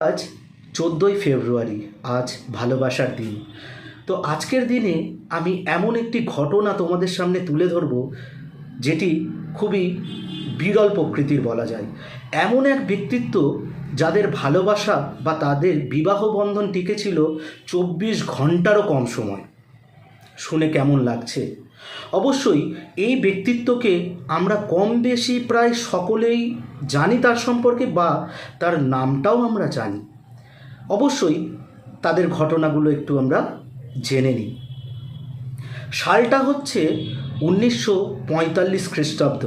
আজ চোদ্দোই ফেব্রুয়ারি, আজ ভালোবাসার দিন। তো আজকের দিনে আমি এমন একটি ঘটনা তোমাদের সামনে তুলে ধরব, যেটি খুবই বিরল প্রকৃতির বলা যায়। এমন এক ব্যক্তিত্ব যাদের ভালোবাসা বা তাদের বিবাহ বন্ধন টিকেছিল চব্বিশ ঘন্টারও কম সময়। শুনে কেমন লাগছে? অবশ্যই এই ব্যক্তিত্বকে আমরা কম বেশি প্রায় সকলেই জানি তার সম্পর্কে বা তার নামটাও আমরা জানি। অবশ্যই তাদের ঘটনাগুলো একটু আমরা জেনে নিই। সালটা হচ্ছে উনিশশো পঁয়তাল্লিশ খ্রিস্টাব্দ।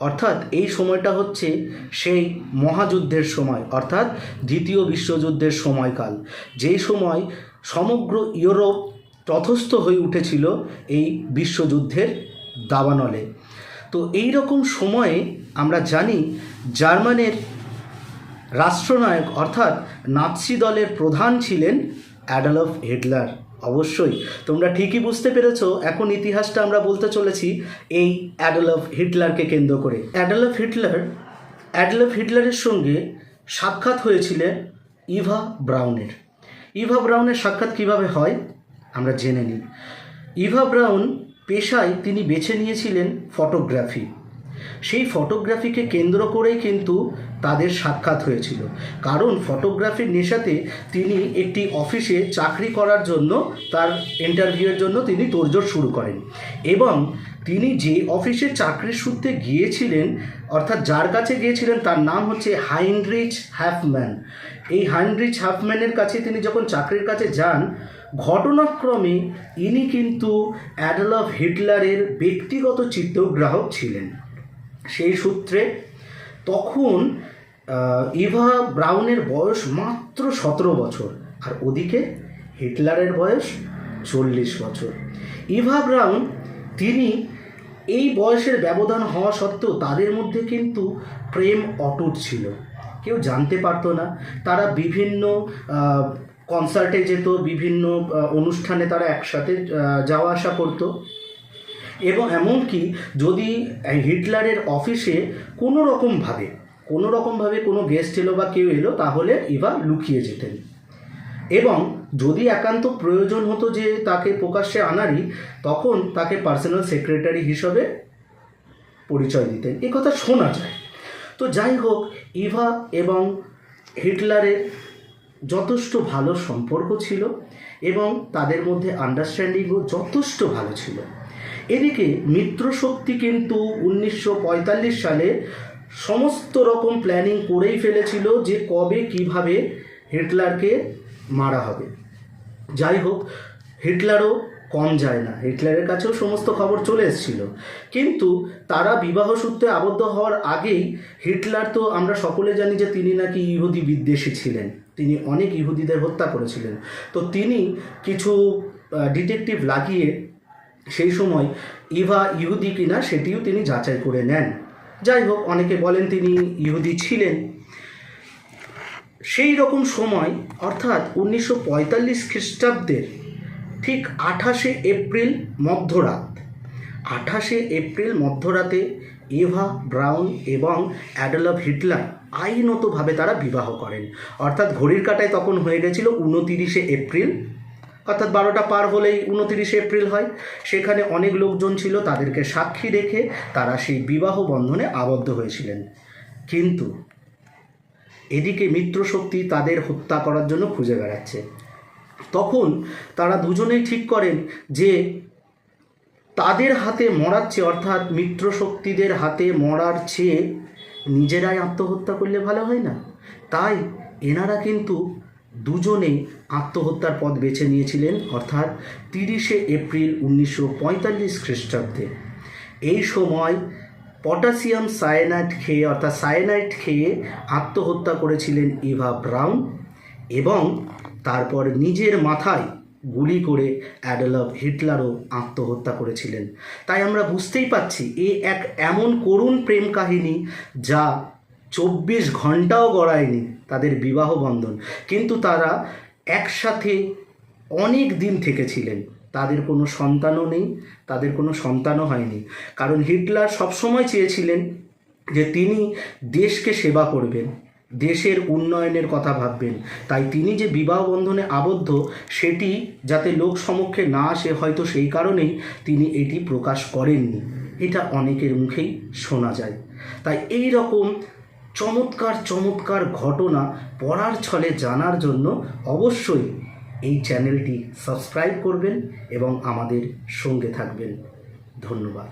অর্থাৎ এই সময়টা হচ্ছে সেই মহাযুদ্ধের সময়, অর্থাৎ দ্বিতীয় বিশ্বযুদ্ধের সময়কাল। যেই সময় সমগ্র ইউরোপ তথস্থ হয়ে উঠেছিল এই বিশ্বযুদ্ধের দাবানলে। তো এই রকম সময়ে আমরা জানি জার্মানের রাষ্ট্রনায়ক অর্থাৎ নাৎসি দলের প্রধান ছিলেন অ্যাডলফ হিটলার অবশ্যই, তোমরা ঠিকই বুঝতে পেরেছ, এখন ইতিহাসটা আমরা বলতে চলেছি এই অ্যাডলফ হিটলারকে কেন্দ্র করে। অ্যাডলফ হিটলার, অ্যাডলফ হিটলারের সঙ্গে সাক্ষাৎ হয়েছিল ইভা ব্রাউনের। ইভা ব্রাউনের সাক্ষাৎ কীভাবে হয়? আমরা জেনে নিই। ইভা ব্রাউন পেশায় তিনি বেছে নিয়েছিলেন ফটোগ্রাফি। সেই ফটোগ্রাফিকে কেন্দ্র করেই কিন্তু তাদের সাক্ষাৎ হয়েছিল। কারণ ফটোগ্রাফির নেশাতে তিনি একটি অফিসে চাকরি করার জন্য, তার ইন্টারভিউয়ের জন্য তিনি তোড়জোড় শুরু করেন। এবং তিনি যে অফিসে চাকরির সূত্রে গিয়েছিলেন, অর্থাৎ যার কাছে গিয়েছিলেন, তার নাম হচ্ছে হাইনরিচ হ্যাফম্যান। এই হাইনরিচ হ্যাফম্যানের কাছে তিনি যখন চাকরির কাছে যান, ঘটনাক্রমে ইনি কিন্তু অ্যাডলফ হিটলারের ব্যক্তিগত চিত্রগ্রাহক ছিলেন। সেই সূত্রে তখন ইভা ব্রাউনের বয়স মাত্র সতেরো বছর, আর ওদিকে হিটলারের বয়স চল্লিশ বছর। ইভা ব্রাউন, তিনি এই বয়সের ব্যবধান হওয়া সত্ত্বেও তাদের মধ্যে কিন্তু প্রেম অটুট ছিল। কেউ জানতে পারতো না, তারা বিভিন্ন কনসার্টে যেত, বিভিন্ন অনুষ্ঠানে তারা একসাথে যাওয়া আসা করতো। এবং এমনকি যদি হিটলারের অফিসে কোনো রকমভাবে কোনো রকমভাবে কোনো গেস্ট এলো বা কেউ এলো, তাহলে ইভা লুকিয়ে যেতেন। এবং যদি একান্ত প্রয়োজন হতো যে তাকে প্রকাশ্যে আনারই, তখন তাকে পার্সোনাল সেক্রেটারি হিসেবে পরিচয় দিতেন। এ কথা শোনা যায়। তো যাই হোক, ইভা এবং হিটলারের যথেষ্ট ভালো সম্পর্ক ছিল এবং তাদের মধ্যে আন্ডারস্ট্যান্ডিংও যথেষ্ট ভালো ছিল। এদিকে মিত্রশক্তি কিন্তু উনিশশো পঁয়তাল্লিশ সালে সমস্ত রকম প্ল্যানিং করেই ফেলেছিল যে কবে কীভাবে হিটলারকে মারা হবে। যাই হোক, হিটলারও কম যায় না। হিটলারের কাছেও সমস্ত খবর চলে এসেছিল। কিন্তু তারা বিবাহ সূত্রে আবদ্ধ হওয়ার আগেই হিটলার তো আমরা সকলে জানি যে তিনি নাকি ইহুদি বিদ্বেষী ছিলেন। তিনি অনেক ইহুদিদের হত্যা করেছিলেন। তো তিনি কিছু ডিটেকটিভ লাগিয়ে সেই সময় ইভা ইহুদি কিনা সেটিও তিনি যাচাই করে নেন। যাই হোক, অনেকে বলেন তিনি ইহুদি ছিলেন। সেই রকম সময়, অর্থাৎ উনিশশো পঁয়তাল্লিশ খ্রিস্টাব্দের ঠিক আঠাশে এপ্রিল মধ্যরাত, আঠাশে এপ্রিল মধ্যরাতে এভা ব্রাউন এবং অ্যাডলফ হিটলার আইনতভাবে তারা বিবাহ করেন। অর্থাৎ ঘড়ির কাটায় তখন হয়ে গেছিল উনতিরিশে এপ্রিল অর্থাৎ বারোটা পার হলেই উনতিরিশে এপ্রিল হয়। সেখানে অনেক লোকজন ছিল, তাদেরকে সাক্ষী রেখে তারা সেই বিবাহ বন্ধনে আবদ্ধ হয়েছিলেন। কিন্তু এদিকে মিত্রশক্তি তাদের হত্যা করার জন্য খুঁজে বেড়াচ্ছে। তখন তারা দুজনেই ঠিক করেন যে তাদের হাতে মরার চেয়ে, অর্থাৎ মিত্রশক্তিদের হাতে মরার চেয়ে নিজেরাই আত্মহত্যা করলে ভালো হয় না। তাই এনারা কিন্তু দুজনেই আত্মহত্যার পথ বেছে নিয়েছিলেন, অর্থাৎ তিরিশে এপ্রিল উনিশশো পঁয়তাল্লিশ খ্রিস্টাব্দে। এই সময় পটাশিয়াম সায়ানাইড খেয়ে, অর্থাৎ সায়ানাইড খেয়ে আত্মহত্যা করেছিলেন ইভা ব্রাউন এবং তারপর নিজের মাথায় গুলি করে অ্যাডলফ হিটলারও আত্মহত্যা করেছিলেন। তাই আমরা বুঝতেই পাচ্ছি এ এক এমন করুণ প্রেম কাহিনী যা চব্বিশ ঘন্টাও গড়ায়নি তাদের বিবাহ বন্ধন। কিন্তু তারা একসাথে অনেক দিন থেকেছিলেন। তাদের কোনো সন্তানও নেই, তাদের কোনো সন্তানও হয়নি। কারণ হিটলার সবসময় চেয়েছিলেন যে তিনি দেশকে সেবা করবেন, দেশের উন্নয়নের কথা ভাববেন। তাই তিনি যে বিবাহ বন্ধনে আবদ্ধ, সেটি যাতে লোক সমক্ষে না আসে, হয়তো সেই কারণেই তিনি এটি প্রকাশ করেননি। এটা অনেকের মুখেই শোনা যায়। তাই এই রকম চমৎকার চমৎকার ঘটনা পড়ার ছলে জানার জন্য অবশ্যই এই চ্যানেলটি সাবস্ক্রাইব করবেন এবং আমাদের সঙ্গে থাকবেন। ধন্যবাদ।